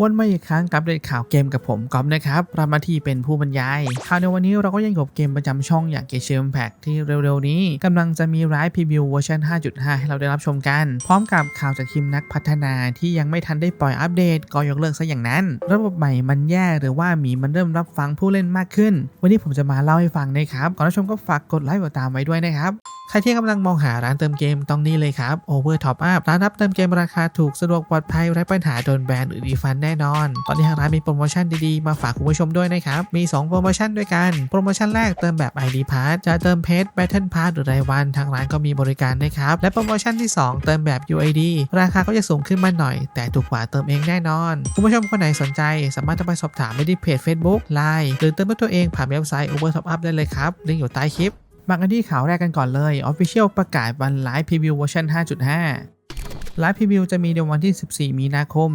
วนมาอีกครั้งกับเด็ดข่าวเกมกับผมก๊อฟนะครับรับหน้าที่เป็นผู้บรรยายข่าวในวันนี้เราก็ยังอยู่กับเกมประจำช่องอย่างเกมเชมแพ็กที่เร็วๆ นี้กำลังจะมีร้ายพรีวิวเวอร์ชัน5.5 ให้เราได้รับชมกัน พร้อมกับข่าวจากทีมนักพัฒนาที่ยังไม่ทันได้ปล่อยอัปเดต ก็ยกเลิกซะอย่างนั้น ระบบใหม่มันแย่หรือว่ามีมันเริ่มรับฟังผู้เล่นมากขึ้น วันนี้ผมจะมาเล่าให้ฟังนะครับก่อนรับชมก็ฝากกดไลค์กดตามไว้ด้วยนะครับใครที่กำลังมองหาร้านเติมเกมต้องนี่เลยครับ Over Top Up ร้านรับเติมเกมราคาถูกสะดวกปลอดภัยไร้ปัญหาโดนแบนหรือดีฟันแน่นอน ตอนนี้ทางร้านมีโปรโมชั่นดีๆ มาฝากคุณผู้ชมด้วยนะครับ มี 2 โปรโมชั่นด้วยกัน โปรโมชั่นแรกเติมแบบ ID Pass จะเติมเพชร Battle Pass หรือรายวัน ทางร้านก็มีบริการนะครับ และโปรโมชั่นที่ 2 เติมแบบ UID ราคาก็จะสูงขึ้นมาหน่อย แต่ถูกกว่าเติมเองแน่นอน คุณผู้ชมคนไหนสนใจ สามารถจะไปสอบถามได้ที่เพจ Facebook Line หรือเติมด้วยตัวเองผ่านเว็บไซต์ Over Top Up ได้เลยครับลิงก์อยู่ใต้คลิปมากันที่ข่าวแรกกันก่อนเลย Official ประกาศวันไลฟ์พรีวิวเวอร์ชัน5.5 ไลฟ์พรีวิวจะมีในวันที่ 14 มีนาคม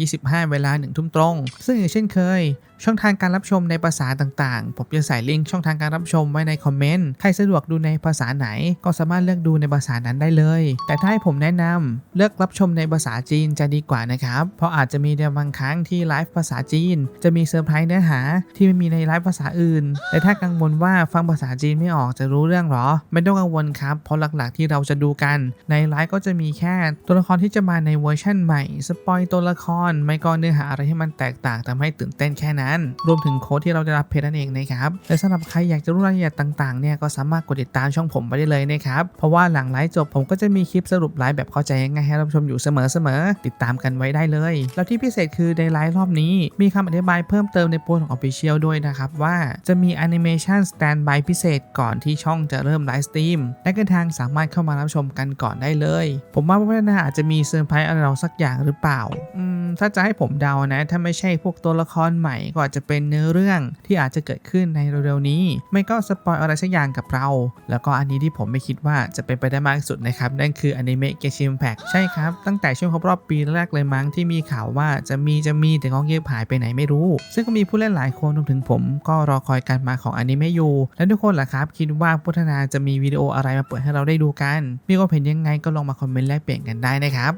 2025 เวลา1ทุ่มตรง ซึ่งอย่างเช่นเคย ช่องทางการรับชมในภาษาต่างๆ ผมจะใส่ลิงก์ช่องทางการรับชมไว้ในคอมเมนต์ ใครสะดวกดูในภาษาไหน ก็สามารถเลือกดูในภาษานั้นได้เลย แต่ถ้าให้ผมแนะนำเลือกรับชมในภาษาจีนจะดีกว่านะครับ เพราะอาจจะมีในบางครั้งที่ไลฟ์ภาษาจีน จะมีเซอร์ไพรส์เนื้อหาที่ไม่มีในไลฟ์ภาษาอื่น แต่ถ้ากังวลว่าฟังภาษาจีนไม่ออกจะรู้เรื่องหรอ ไม่ต้องกังวลครับ เพราะหลักๆที่เราจะดูกัน ในไลฟ์ก็จะมีแค่ตัวละครที่จะมาในเวอร์ชั่นใหม่ สปอยตัวละคร ไม่ก็เนื้อหาอะไรที่มันแตกต่างทำให้ตื่นเต้นแค่นั้น รวมถึงโค้ดที่เราได้รับเพจนั่นเองนะครับและสำหรับใครอยากจะรู้รายละเอียดต่างๆเนี่ยก็สามารถกดติดตามช่องผมไปได้เลยนะครับเพราะว่าหลังไลฟ์จบผมก็จะมีคลิปสรุปไลฟ์แบบเข้าใจง่ายให้รับชมอยู่เสมอๆติดตามกันไว้ได้เลย แล้วที่พิเศษคือในไลฟ์รอบนี้มีคำอธิบายเพิ่มเติมในโพสต์ของ Official ด้วยนะครับว่าจะมีแอนิเมชันสแตนบายพิเศษก่อนที่ช่องจะเริ่มไลฟ์สตรีมและกันทางสามารถเข้ามารับชมกันก่อนได้เลย ผมว่าพัฒนาจจะมีเซอร์ไพรส์อะไรเราสักอย่างหรือเปล่า อืม ถ้าจะให้ผมเดานะ ถ้าไม่ใช่พวกตัวละครใหม่ก็อาจจะเป็นเนื้อเรื่องที่อาจจะเกิดขึ้นในเร็วๆนี้ ไม่ก็สปอยอะไรสักอย่างกับเรา แล้วก็อันนี้ที่ผมไม่คิดว่าจะเป็นไปได้มากที่สุดนะครับ นั่นคืออนิเมะเกชิมแพคใช่ครับ ตั้งแต่ช่วงครบรอบปีแรกเลยมั้งที่มีข่าวว่าจะมีจะมีแต่ก็เงียบหายไปไหนไม่รู้ ซึ่งก็มีผู้เล่นหลายคนรวมถึงผม ก็รอคอยการมาของอนิเมะอยู่และทุกคนล่ะครับ คิดว่าพัฒนาจะมีวิดีโออะไรมาเปิดให้เราได้ดูกัน มีความเห็นยังไงก็ลองมาคอมเมนต์แลกเปลี่ยนกันได้นะครับ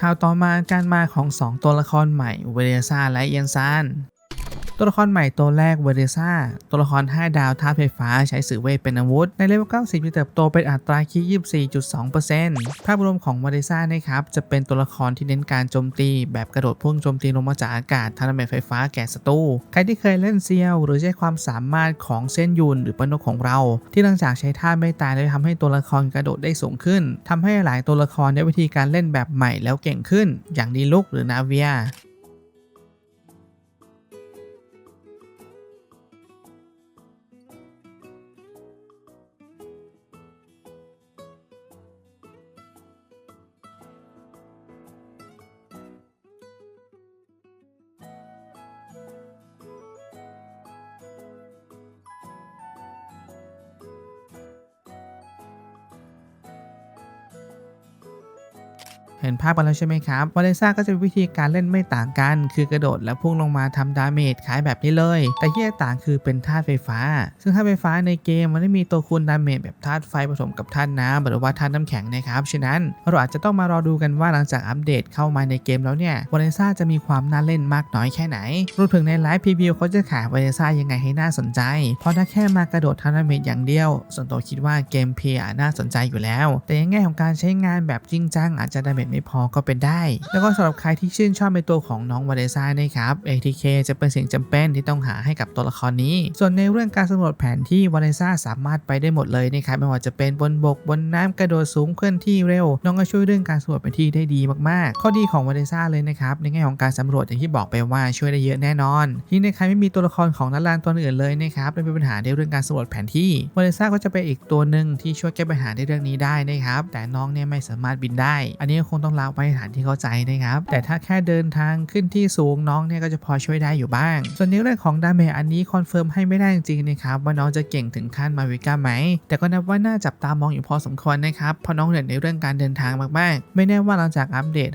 ข่าวต่อมาการมาของ 2 ตัวละครใหม่เวเดซ่าและเอียนซาน ตัวละครใหม่ตัวแรกเวเดซ่าตัวละคร 5 ดาวท่าตุไฟฟ้าใช้สื่อเวทเป็นอาวุธ ในเลเวล90จะเติบโตเป็นอัตราคี24.2%ภาพรวมของเวเดซ่านะครับจะเป็นตัวละครที่เน้นการโจมตีแบบกระโดดพุ่งโจมตีลงมาจากอากาศทำดาเมไฟฟ้าแก่ศัตรูใครที่เคยเล่นเซียว หรือใช้ความสามารถของเส้นยุนหรือปนกของเรา ที่หลังจากใช้ท่าไม่ตายแล้วทำให้ตัวละครกระโดดได้สูงขึ้นทำให้หลายตัวละครได้วิธีการเล่นแบบใหม่แล้วเก่งขึ้น อย่างดีลุกหรือนาเวีย เห็นภาพกันแล้วใช่ไหมครับวาเลซ่าก็จะวิธีการเล่นไม่ต่างกัน คือกระโดดและพุ่งลงมาทำดาเมจคล้ายแบบนี้เลย แต่ที่แตกต่างคือเป็นธาตุไฟฟ้า ซึ่งธาตุไฟฟ้าในเกมมันไม่มีตัวคูณดาเมจแบบธาตุไฟผสมกับธาตุน้ำหรือว่าธาตุน้ำแข็งนะครับ ฉะนั้นเราอาจจะต้องมารอดูกันว่าหลังจากอัปเดตเข้ามาในเกมแล้วเนี่ยวาเลซ่าจะมีความน่าเล่นมากน้อยแค่ไหนรวมถึงในไลฟ์พรีวิวเขาจะขายวาเลซ่ายังไงให้น่าสนใจ เพราะถ้าแค่มากระโดดทำดาเมจอย่างเดียว ส่วนตัวคิดว่าเกมเพลย์น่าสนใจอยู่แล้ว แต่ในแง่ของการใช้งานแบบจริงจังอาจจะดาเมจไม่พอก็เป็นได้ แล้วก็สำหรับใครที่ชื่นชอบในตัวของน้องวาเลซ่านะครับ ATK จะเป็นสิ่งจำเป็นที่ต้องหาให้กับตัวละครนี้ ส่วนในเรื่องการสำรวจแผนที่วาเลซ่าสามารถไปได้หมดเลยนะครับไม่ว่าจะเป็นบนบกบนน้ำกระโดดสูงเคลื่อนที่เร็ว น้องก็ช่วยเรื่องการสำรวจแผนที่ได้ดีมากๆ ข้อดีของวาเลซ่าเลยนะครับในแง่ของการสำรวจอย่างที่บอกไปว่าช่วยได้เยอะแน่นอนยิ่ในใครไม่มีตัวละครของนักลานตัวอื่นเลยนะครับและมีปัญหาในเรื่องการสำรวจแผนที่วาเลซ่าก็จะเป็นอีกตัวหนึ่งที่ช่วยแก้ปัญหาในเรื่องนี้ได้นะครับแต่น้องเนี่ยไม่สามารถบินได้ อันนี้คงต้องลาไว้ในฐานที่เข้าใจนะครับ แต่ถ้าแค่เดินทางขึ้นที่สูงน้องเนี่ยก็จะพอช่วยได้อยู่บ้าง ส่วนในเรื่องของดาเมจอันนี้คอนเฟิร์มให้ไม่ได้จริงๆนะครับว่าน้องจะเก่งถึงขั้นมาวิก้าไหม แต่ก็นับว่าน่าจับตามองอยู่พอสมควรนะครับเพราะน้องเด่นในเรื่องการเดินทางมากๆ ไม่แน่ว่าหลังจากอัปเดต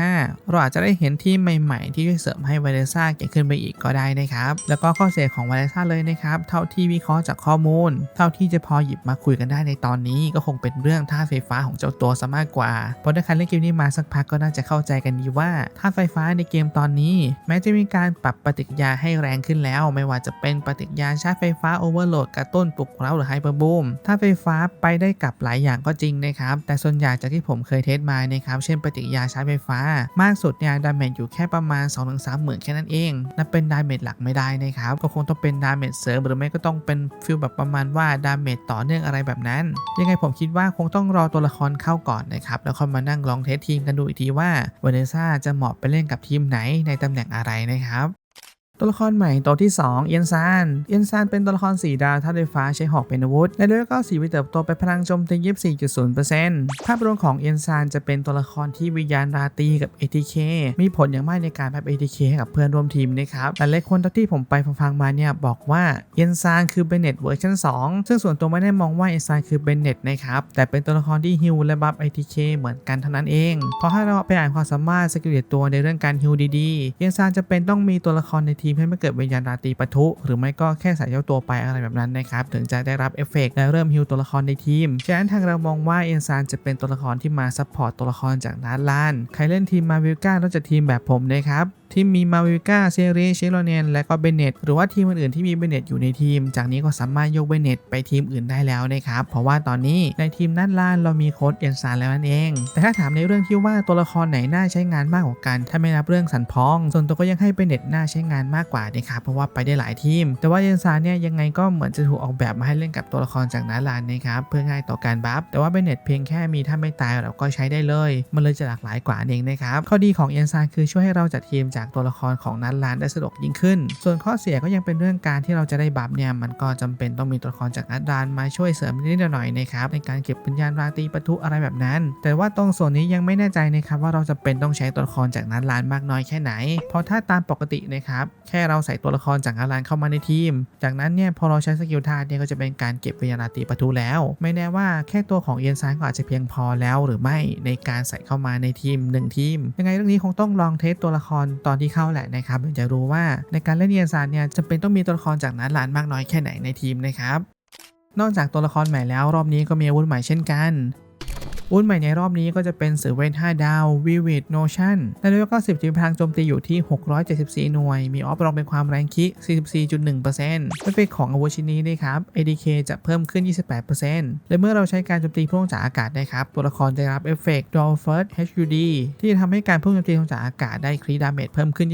5.5 เราอาจจะได้เห็นที่ใหม่ๆ ที่ช่วยเสริมให้ไวเลซ่าเก่งขึ้นไปอีกก็ได้นะครับแล้วก็ข้อเสียของไวเลซ่าเลยนะครับเท่าที่วิเคราะห์จากข้อมูล เท่าที่จะพอหยิบมาคุยกันได้ในตอนนี้ ก็คงเป็นเรื่องท่าตุไฟฟ้าของเจ้าตัวซะมากกว่าเพราะถ้าใครเล่นเกมนี้นี้มาสักพักก็น่าจะเข้าใจกันดีว่าธาตุไฟฟ้าในเกมตอนนี้ แม้จะมีการปรับปฏิกิริยาให้แรงขึ้นแล้ว ไม่ว่าจะเป็นปฏิกิริยาชาร์จไฟฟ้าโอเวอร์โหลดกระตุ้นปลุกเร้าหรือไฮเปอร์บูมธาตุไฟฟ้าไปได้กับหลายอย่างก็จริงนะครับ แต่ส่วนใหญ่จากที่ผมเคยเทสมานะครับเช่นปฏิกิริยาชาร์จไฟฟ้า มากสุดเนี่ยดาเมจอยู่แค่ประมาณ 2-3หมื่นแค่นั้นเองนับเป็นดาเมจหลักไม่ได้นะครับก็คงต้องเป็นดาเมจเสริมหรือไม่ก็ต้องเป็นฟิลแบบประมาณว่าดาเมจต่อเนื่องอะไรแบบนั้น ยังไงผมคิดว่าคงต้องรอตัวละครเข้าก่อนนะครับแล้วค่อยมานั่งลองเทสทีมกันดูอีกทีว่าเวเนซ่าจะเหมาะไปเล่นกับทีมไหนในตำแหน่งอะไรนะครับ ตัวละครใหม่ตัวที่ 2 เอียนซาน เอียนซานเป็นตัวละคร4ดาวธาตุไฟฟ้าใช้หอกเป็นอาวุธและด้วยก็สีวิเติบโตไปพลังโจมตี24.0%ภาพรวมของเอียนซานจะเป็นตัวละครที่วิญญาณราตีกับ ATK มีผลอย่างมากในการแบบ ATK ให้กับเพื่อนร่วมทีมนะครับหลายๆคนที่ผมไปฟังมาเนี่ยบอกว่าเอียนซานคือเบนเน็ตเวอร์ชัน2 ซึ่งส่วนตัวไม่ได้มองว่าเอียนซานคือเบนเน็ตนะครับแต่เป็นตัวละครที่ฮิลและบัฟ ATK เหมือนกันเท่านั้นเองเพราะถ้าเราไปอ่านความสามารถสกิลเด็ดตัวในเรื่องการฮิลดีๆเอียนซานจะเป็นต้องมีตัวละครในทีมให้ไม่เกิดวิญญาณราตรีปะทุ หรือไม่ก็แค่ใส่เจ้าตัวไปอะไรแบบนั้นนะครับถึงจะได้รับเอฟเฟกต์และเริ่มฮิวตัวละครในทีม ฉะนั้นทางเรามองว่าเอ็นซานจะเป็นตัวละครที่มาซัพพอร์ตตัวละครจากด้านล่านใครเล่นทีมมาวิลก้านองจะทีมแบบผมนะครับ ที่มีมาวิก้าเซเรเชโรเนนและก็เบเนตหรือว่าทีมอื่นๆที่มีเบเนตอยู่ในทีม จากนี้ก็สามารถยกเบเนตไปทีมอื่นได้แล้วนะครับ เพราะว่าตอนนี้ในทีมนัดล่านเรามีโค้ดเอ็นซานแล้วนั่นเอง แต่ถ้าถามในเรื่องที่ว่าตัวละครไหนน่าใช้งานมากกว่ากัน ถ้าไม่นับเรื่องสันพอง ส่วนตัวก็ยังให้เบเนตน่าใช้งานมากกว่านะครับเพราะว่าไปได้หลายทีม แต่ว่าเอ็นซานเนี่ยยังไงก็เหมือนจะถูกออกแบบมาให้เล่นกับตัวละครจากนัดล่านนะครับเพื่อง่ายต่อการบัฟแต่ว่าเบเนตเพียงแค่มีถ้าไม่ตายเราก็ใช้ได้เลย มันเลยจะหลากหลายกว่าเองนะครับข้อดีของเอ็นซานคือช่วยให้เราจัดทีมจจากตัวละครของนัดลานได้สะดวกยิ่งขึ้น ส่วนข้อเสียก็ยังเป็นเรื่องการที่เราจะได้บัฟเนี่ยมันก็จำเป็นต้องมีตัวละครจากนัดลานมาช่วยเสริมนิดหน่อยนะครับในการเก็บปัญญาณราตรีปะทุอะไรแบบนั้น แต่ว่าตรงส่วนนี้ยังไม่แน่ใจนะครับว่าเราจะเป็นต้องใช้ตัวละครจากนัดลานมากน้อยแค่ไหน เพราะถ้าตามปกตินะครับแค่เราใส่ตัวละครจากนัดลานเข้ามาในทีม จากนั้นเนี่ยพอเราใช้สกิลธาตุเนี่ยก็จะเป็นการเก็บปัญญาณราตรีปะทุแล้ว ไม่แน่ว่าแค่ตัวของเอียนซานก็อาจจะเพียงพอแล้วหรือไม่ในการใส่เข้ามาในทีมหนึ่งทีม ยังไงเรื่องนี้คงต้องลองเทสตัวละครตอนที่เข้าแหละนะครับถึงจะรู้ว่าในการเล่นเอียนซานเนี่ยจะเป็นต้องมีตัวละครจากนั้นหลานมากน้อยแค่ไหนในทีมนะครับนอกจากตัวละครใหม่แล้วรอบนี้ก็มีอาวุธใหม่เช่นกัน วุธใหม่ในรอบนี้ก็จะเป็นสือเวท5ดาว Vivid Notion และด้วยก็10จิตพลังโจมตีอยู่ที่ 674 หน่วย มีออฟรองเป็นความแรงคิ44.1%เอฟเฟกของอาวุธชิ้นนี้นะครับ ADK จะเพิ่มขึ้น 28%และเมื่อเราใช้การโจมตีพุ่งจากอากาศนะครับ ตัวละครจะรับเอฟเฟก Draw First HUD ที่จะทำให้การพุ่งโจมตีพุ่งจากอากาศได้ครีดาเมจเพิ่มขึ้น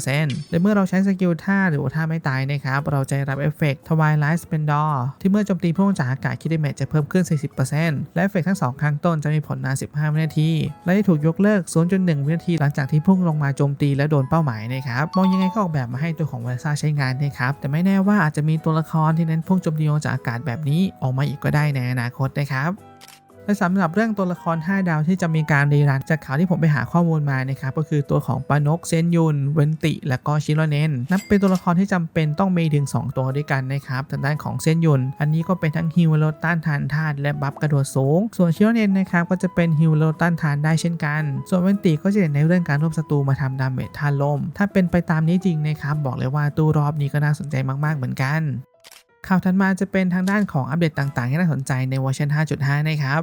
28%และเมื่อเราใช้สกิลท่าหรือท่าไม่ตายนะครับ เราจะรับเอฟเฟกต์ Twilight Splendor ที่เมื่อโจมตีพุ่งจากอากาศครีดาเมจจะเพิ่มขึ้น 40%และเอฟเฟกทั้งสองครั้งต้นจะมีผลนาน 15 วินาที และได้ถูกยกเลิก 0.1 วินาทีหลังจากที่พุ่งลงมาโจมตีและโดนเป้าหมายนะครับ มองยังไงก็ออกแบบมาให้ตัวของเวลซ่าใช้งานนะครับ แต่ไม่แน่ว่าอาจจะมีตัวละครที่เน้นพุ่งโจมตีลงจากอากาศแบบนี้ออกมาอีกก็ได้ในอนาคตนะครับ และสำหรับเรื่องตัวละคร 5 ดาวที่จะมีการรีรันจากข่าวที่ผมไปหาข้อมูลมานะครับก็คือตัวของปานกเซนยุนเวนติ และก็ชิโรเนนนับเป็นตัวละครที่จำเป็นต้องมีถึง 2 ตัวด้วยกันนะครับทางด้านของเซนยุนอันนี้ก็เป็นทั้งฮิวโลต้านทานธาตุและบัฟกระโดดสูง ส่วนชิโรเนนนะครับก็จะเป็นฮิวโลต้านทานได้เช่นกัน ส่วนเวนติก็จะเด่นในเรื่องการรวบศัตรูมาทำดาเมจธาตุลม ถ้าเป็นไปตามนี้จริงนะครับบอกเลยว่าตู้รอบนี้ก็น่าสนใจมากๆเหมือนกัน ข่าวถัดมาจะเป็นทางด้านของอัปเดตต่างๆ ที่น่าสนใจในเวอร์ชัน5.5 นะครับ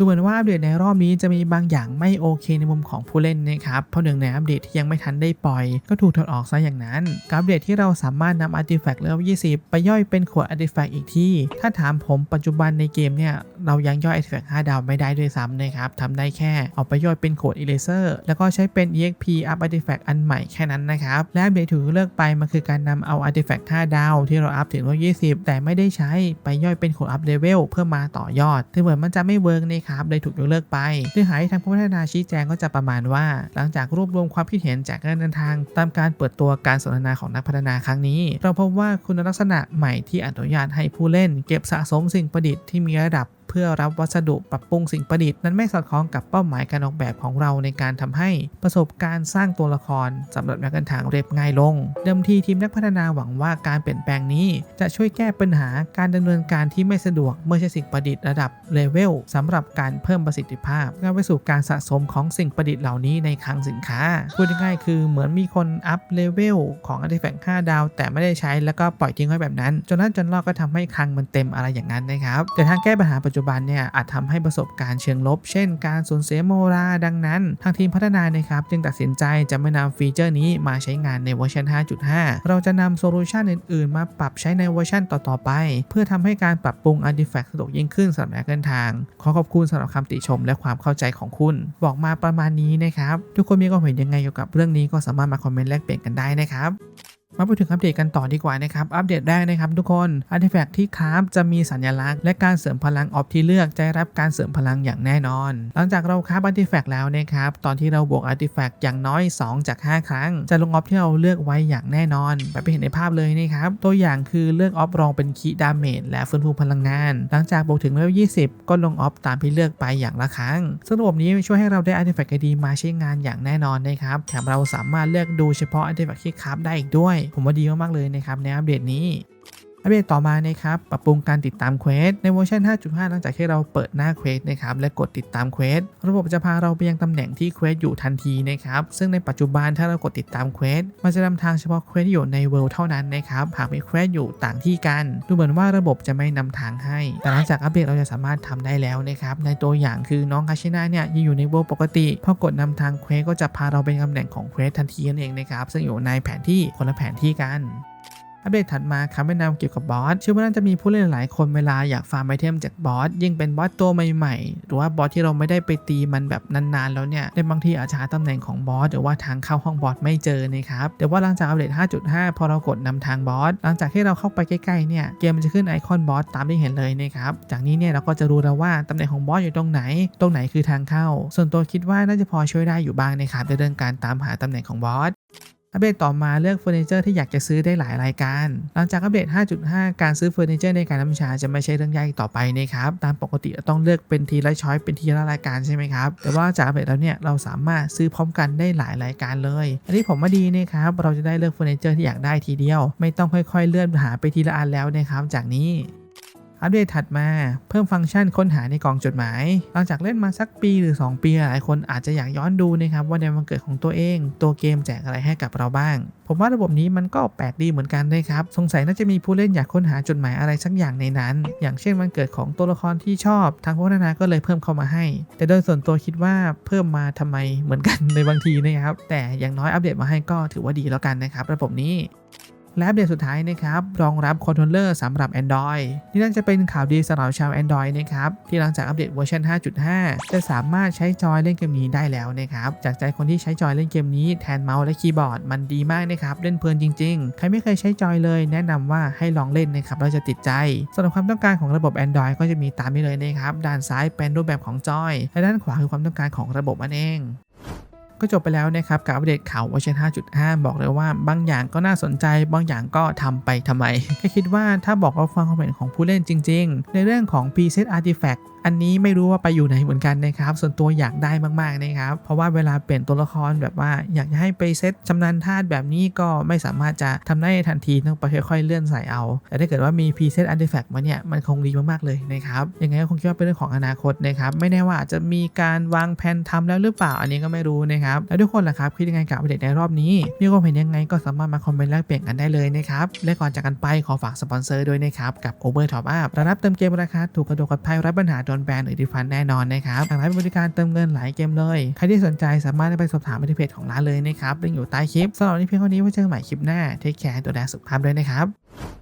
ดูเหมือนว่าอัปเดตในรอบนี้จะมีบางอย่างไม่โอเคในมุมของผู้เล่นนะครับ เพราะหนึ่งในอัปเดตที่ยังไม่ทันได้ปล่อย ก็ถูกถอดออกซะอย่างนั้นกับอัปเดตที่เราสามารถนำอาร์ติแฟกต์เลเวล20 ไปย่อยเป็นขวดอาร์ติแฟกต์อีกที่ ถ้าถามผมปัจจุบันในเกมเนี่ย เรายังย่อยอาร์ติแฟกต์5ดาวไม่ได้ด้วยซ้ำนะครับทำได้แค่เอาไปย่อยเป็นขวดอิเลเซอร์แล้วก็ใช้เป็น exp อัพอาร์ติแฟกต์อันใหม่แค่นั้นนะครับ และอัปเดตถูกเลือกไปมันคือการนำเอาอาร์ติแฟกต์5ดาว ที่เราอัพถึงเลเวล20 แต่ไม่ได้ใช้ไปย่อยเป็นขวดอัพเลเวลเพื่อมาต่อยอดถึงเหมือนมันจะไม่เวิร์กนะครับเลยถูกยกเลิกไปเนื้อหาที่ทางผู้พัฒนาชี้แจงก็จะประมาณว่า หลังจากรวบรวมความคิดเห็นจากการเดินทาง ตามการเปิดตัวการสนทนาของนักพัฒนาครั้งนี้ เราพบว่าคุณลักษณะใหม่ที่อนุญาตให้ผู้เล่น เก็บสะสมสิ่งประดิษฐ์ที่มีระดับ เพื่อรับวัสดุปรับปรุงสิ่งประดิษฐ์นั้นไม่สอดคล้องกับเป้าหมายการออกแบบของเราในการทำให้ประสบการณ์สร้างตัวละครสำหรับนักเดินทางเรียบง่ายลง เดิมทีทีมนักพัฒนาหวังว่าการเปลี่ยนแปลงนี้ จะช่วยแก้ปัญหาการดำเนินการที่ไม่สะดวกเมื่อใช้สิ่งประดิษฐ์ระดับเลเวลสำหรับการเพิ่มประสิทธิภาพนำไปสู่การสะสมของสิ่งประดิษฐ์เหล่านี้ในคลังสินค้าพูดง่ายๆคือเหมือนมีคนอัพเลเวลของอาร์ติแฟกต์5ดาว แต่ไม่ได้ใช้แล้วก็ปล่อยทิ้งไว้แบบนั้น จนนั้นจนรอดก็ทำให้คลังมันเต็มอะไรอย่างนั้นนะครับแต่ทางแก้ปัญหาปัจจุจุบันเนี่ยอาจทำให้ประสบการณ์เชิงลบ เช่น การสูญเสียโมราดังนั้น ทางทีมพัฒนานะครับจึงตัดสินใจจะไม่นำฟีเจอร์นี้มาใช้งานในเวอร์ชัน 5.5 เราจะนำโซลูชันอื่นๆ มาปรับใช้ในเวอร์ชันต่อๆไป เพื่อทำให้การปรับปรุง Artifact สะดวกยิ่งขึ้นสำหรับนักเดินทาง ขอขอบคุณสำหรับคำติชมและความเข้าใจของคุณ บอกมาประมาณนี้นะครับ ทุกคนมีความเห็นยังไงเกี่ยวกับเรื่องนี้ก็สามารถมาคอมเมนต์แลกเปลี่ยนกันได้นะครับ มาพูดถึงอัปเดตกันต่อดีกว่านะครับ อัปเดตแรกนะครับทุกคนอาร์ติแฟกต์ที่คราฟจะมีสัญลักษณ์ และการเสริมพลังออฟที่เลือกจะได้รับการเสริมพลังอย่างแน่นอน หลังจากเราคราฟอาร์ติแฟกต์แล้วนะครับตอนที่เราบวกอาร์ติแฟกต์อย่างน้อย 2 จาก 5 ครั้ง จะลงออฟที่เราเลือกไว้อย่างแน่นอน แบบที่เห็นในภาพเลยนะครับตัวอย่างคือเลือกออฟรองเป็นคีดาเมจและฟื้นฟูพลังงาน หลังจากบวกถึงเลเวล20 ก็ลงออฟตามที่เลือกไปอย่างละครั้งซึ่งระบบนี้ช่วยให้เราได้อาร์ติแฟกต์ดีมาใช้งานอย่างแน่นอนนะครับแถมเราสามารถเลือกดูเฉพาะอาร์ติแฟกต์ที่คราฟได้อีกด้วยผมว่าดีมากๆเลยนะครับในอัปเดตนี้ อัปเดตต่อมานะครับปรับปรุงการติดตามเควสในเวอร์ชัน5.5 หลังจากที่เราเปิดหน้าเควสนะครับและกดติดตามเควสระบบจะพาเราไปยังตำแหน่งที่เควสอยู่ทันทีนะครับซึ่งในปัจจุบันถ้าเรากดติดตามเควสมันจะนำทางเฉพาะเควสที่อยู่ในเวิลด์เท่านั้นนะครับหากมีเควสอยู่ต่างที่กัน ดูเหมือนว่าระบบจะไม่นำทางให้ แต่หลังจากอัปเดตเราจะสามารถทำได้แล้วนะครับในตัวอย่างคือน้องคาชิน่าเนี่ยยังอยู่ในเวิลด์ปกติพอกดนำทางเควสก็จะพาเราไปตำแหน่งของเควสทันทีนั่นเองนะครับซึ่งอยู่ในแผนที่คนละแผนที่กัน อัปเดตถัดมาคำแนะนำเกี่ยวกับบอสเชื่อว่าน่าจะมีผู้เล่นหลายคนเวลาอยากฟาร์มไอเทมจากบอสยิ่งเป็นบอสตัวใหม่ๆ หรือว่าบอสที่เราไม่ได้ไปตีมันแบบนานๆ แล้วเนี่ยในบางทีอาจจะหาตำแหน่งของบอสหรือว่าทางเข้าห้องบอสไม่เจอนะครับแต่ว่าหลังจากอัปเดต 5.5 พอเรากดนำทางบอสหลังจากที่เราเข้าไปใกล้ๆเนี่ยเกมมันจะขึ้นไอคอนบอสตามที่เห็นเลยนะครับจากนี้เนี่ยเราก็จะรู้แล้วว่าตำแหน่งของบอสอยู่ตรงไหน ตรงไหนคือทางเข้า ส่วนตัวคิดว่าน่าจะพอช่วยได้อยู่บ้างนะครับในเรื่องการตามหาตำแหน่งของบอส อัปเดตต่อมาเลือกเฟอร์นิเจอร์ที่อยากจะซื้อได้หลายรายการ หลังจากอัปเดต 5.5 การซื้อเฟอร์นิเจอร์ในการน้ำชาจะไม่ใช่เรื่องยากอีกต่อไปนะครับ ตามปกติต้องเลือกเป็นทีละช้อยเป็นทีละรายการใช่ไหมครับ แต่ว่าจากอัปเดตแล้วเนี่ยเราสามารถซื้อพร้อมกันได้หลายรายการเลย อันนี้ผมว่าดีนะครับ เราจะได้เลือกเฟอร์นิเจอร์ที่อยากได้ทีเดียว ไม่ต้องค่อยๆ เลื่อนหาไปทีละอันแล้วนะครับจากนี้ อัปเดตถัดมาเพิ่มฟังก์ชันค้นหาในกล่องจดหมาย หลังจากเล่นมาสักปีหรือ 2 ปีหลายคนอาจจะอยากย้อนดูนะครับว่าในวันเกิดของตัวเอง ตัวเกมแจกอะไรให้กับเราบ้าง ผมว่าระบบนี้มันก็แปลกดีเหมือนกันนะครับ สงสัยน่าจะมีผู้เล่นอยากค้นหาจดหมายอะไรสักอย่างในนั้น อย่างเช่นวันเกิดของตัวละครที่ชอบ ทางพัฒนาก็เลยเพิ่มเข้ามาให้ แต่โดยส่วนตัวคิดว่าเพิ่มมาทำไมเหมือนกันในบางทีนะครับ แต่อย่างน้อยอัปเดตมาให้ก็ถือว่าดีแล้วกันนะครับ ระบบนี้ และอัปเดตสุดท้ายนะครับรองรับคอนโทรลเลอร์สำหรับ Android นี่น่าจะเป็นข่าวดีสำหรับชาว Android นะครับที่หลังจากอัปเดตเวอร์ชัน5.5 จะสามารถใช้จอยเล่นเกมนี้ได้แล้วนะครับจากใจคนที่ใช้จอยเล่นเกมนี้แทนเมาส์และคีย์บอร์ดมันดีมากนะครับเล่นเพลินจริง ๆ ใครไม่เคยใช้จอยเลยแนะนำว่าให้ลองเล่นนะครับเราจะติดใจสำหรับความต้องการของระบบ Android ก็จะมีตามนี้เลยนะครับด้านซ้ายเป็นรูปแบบของจอยและด้านขวาคือความต้องการของระบบนั่นเอง ก็จบไปแล้วนะครับกับอัปเดตข่าววอร์ชัน5.5 บอกเลยว่าบางอย่างก็น่าสนใจ บางอย่างก็ทำไปทำไมแค่คิดว่าถ้าบอกว่าฟังความเห็นของผู้เล่นจริง ๆ ในเรื่องของ P set artifact อันนี้ไม่รู้ว่าไปอยู่ไหนเหมือนกันนะครับ ส่วนตัวอยากได้มากๆนะครับ เพราะว่าเวลาเปลี่ยนตัวละครแบบว่า อยากจะให้ไปเซตชำนาญธาตุแบบนี้ก็ไม่สามารถจะทำได้ทันทีต้องไปค่อยๆเลื่อนใส่เอา แต่ถ้าเกิดว่ามี preset artifact มาเนี่ยมันคงดีมากๆเลยนะครับ ยังไงก็คงคิดว่าเป็นเรื่องของอนาคตนะครับ ไม่แน่ว่าอาจจะมีการวางแผนทำแล้วหรือเปล่า อันนี้ก็ไม่รู้นะครับ แล้วทุกคนล่ะครับคิดยังไงกับอัปเด็ตในรอบนี้มีความเห็นยังไงก็สามารถมาคอมเมนต์แลกเปลี่ยนกันได้เลยนะครับ และก่อนจากกันไปขอฝากสปอนเซอร์ด้วยนะครับกับ Over Top Up ระดับเติมเกมราคาถูกกระโดดกดภัยไร้ปัญหาโดนแบนหรือดีฟันแน่นอนนะครับทางร้านมีบริการเติมเงินหลายเกมเลย ใครที่สนใจสามารถไปสอบถามไปที่เพจของร้านเลยนะครับลิงก์อยู่ใต้คลิปสำหรับวันนี้เพียงเท่านี้ไว้เจอกันใหม่คลิปหน้าเทคแคร์ตัวแลสุขภาพด้วยนะครับ